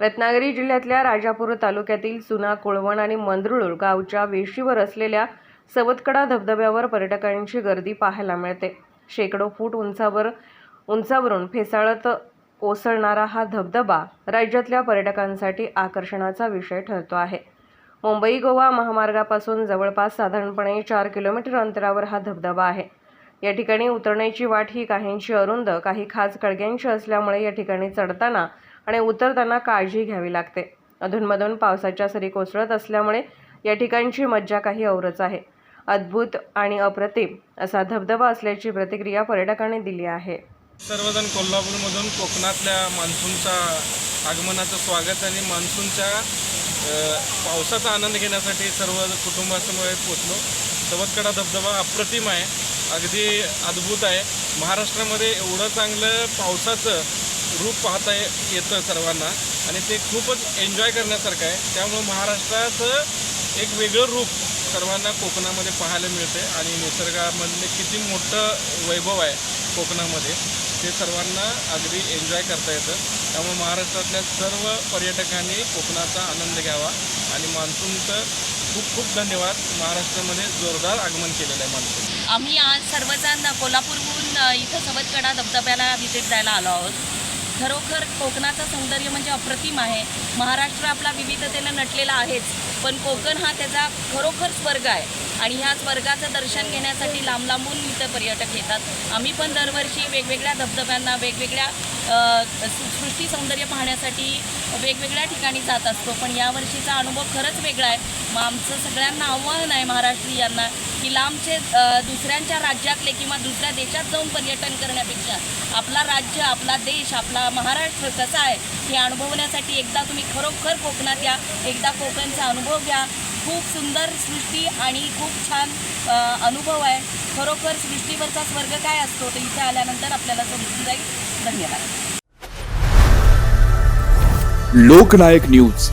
रत्नागिरी जिल्ह्यातल्या राजापूर तालुक्यातील सुना कोळवण आणि मंदरुळ गावच्या वेशीवर असलेल्या सवतकडा धबधब्यावर पर्यटकांची गर्दी पाहायला मिळते. शेकडो फूट उंचावर उंचावरून फेसाळत कोसळणारा हा धबधबा राज्यातल्या पर्यटकांसाठी आकर्षणाचा विषय ठरतो आहे. मुंबई गोवा महामार्गापासून जवळपास साधारणपणे चार किलोमीटर अंतरावर हा धबधबा आहे. या ठिकाणी उतरण्याची वाट ही काहींची अरुंद काही खास कळग्यांची असल्यामुळे या ठिकाणी चढताना आणि उतरताना काळजी घ्यावी लागते. अधूनमधून पावसाच्या सरी कोसळत असल्यामुळे या ठिकाणची मज्जा काही औरच आहे. अद्भुत आणि अप्रतिम असा धबधबा असल्याची प्रतिक्रिया पर्यटकांनी दिली आहे. सर्वजण कोल्हापूरमधून कोकणातल्या मान्सूनच्या आगमनाचं स्वागत आणि मान्सूनच्या पावसाचा आनंद घेण्यासाठी सर्व कुटुंबासमोर पोचलो सवतकडा धबधबा अप्रतिम आहे. अगदी अद्भुत आहे. महाराष्ट्रामध्ये एवढं चांगलं पावसाचं रूप पाहता ये- येतं सर्वांना आणि ते खूपच एन्जॉय करण्यासारखं आहे. त्यामुळं महाराष्ट्राचं एक वेगळं रूप सर्वांना कोकणामध्ये पाहायला मिळते आणि निसर्गामधले किती मोठं वैभव आहे कोकणामध्ये ते सर्वांना अगदी एन्जॉय करता येतं. त्यामुळे महाराष्ट्रातल्या सर्व पर्यटकांनी कोकणाचा आनंद घ्यावा आणि मान्सूनचं खूप खूप धन्यवाद. महाराष्ट्रामध्ये जोरदार आगमन केलेलं आहे मान्सून. आम्ही आज सर्वजण कोल्हापूरहून इथं सवतकडा धबधब्याला व्हिजिट द्यायला आलो आहोत. खरोखर कोकणाचं सौंदर्य म्हणजे अप्रतिम आहे. महाराष्ट्र आपला विविधतेनं नटलेला आहेच. पण कोकण हा त्याचा खरोखर स्वर्ग आहे. आणि ह्या स्वर्गाचं दर्शन घेण्यासाठी लांब लांबून इथं पर्यटक येतात. आम्ही पण दरवर्षी वेगवेगळ्या धबधब्यांना वेगवेगळ्या सृष्टी सौंदर्य पाहण्यासाठी वेगवेगळ्या ठिकाणी जात असतो. पण यावर्षीचा अनुभव खरंच वेगळा आहे. मग आमचं सगळ्यांना आव्हान आहे महाराष्ट्रीयांना की लांबचे दुसऱ्यांच्या राज्यातले किंवा दुसऱ्या देशात जाऊन पर्यटन करण्यापेक्षा आपला राज्य आपला देश आपला महाराष्ट्र कसा आहे हे अनुभवण्यासाठी एकदा तुम्ही खरोखर कोकणात या. एकदा कोकणचा अनुभव घ्या. खूप सुंदर सृष्टी आणि खूप छान अनुभव आहे. खरोखर सृष्टीवरचा स्वर्ग काय असतो ते इथे आल्यानंतर आपल्याला समजून जाईल. धन्यवाद. लोकनायक न्यूज.